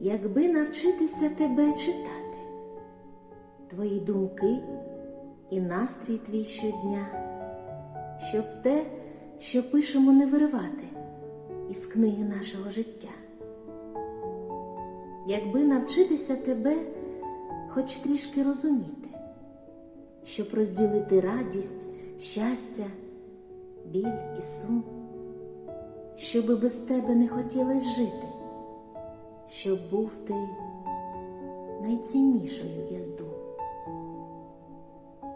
якби навчитися тебе читати, твої думки і настрій твій щодня, щоб те, що пишемо, не виривати із книги нашого життя. Якби навчитися тебе хоч трішки розуміти, щоб розділити радість, щастя, біль і сум, щоби без тебе не хотілось жити, щоб був ти найціннішою із дум.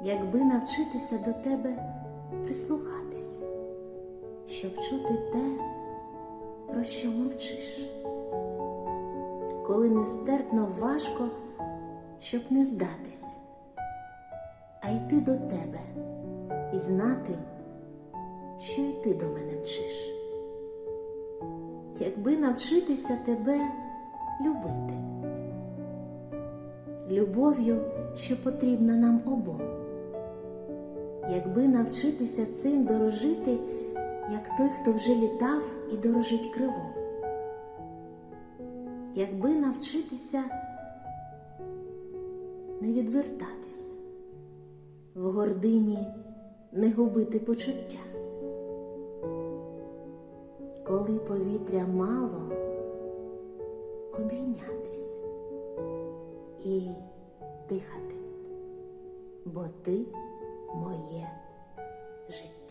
Якби навчитися до тебе прислухатись, щоб чути те, про що мовчиш, коли нестерпно важко, щоб не здатись, а йти до тебе і знати, що й ти до мене мчиш. Якби навчитися тебе любов'ю, що потрібна нам обом, якби навчитися цим дорожити, як той, хто вже літав і дорожить крилом, якби навчитися не відвертатись, в гордині не губити почуття. Коли повітря мало, обійнятись і дихати, бо ти моє життя.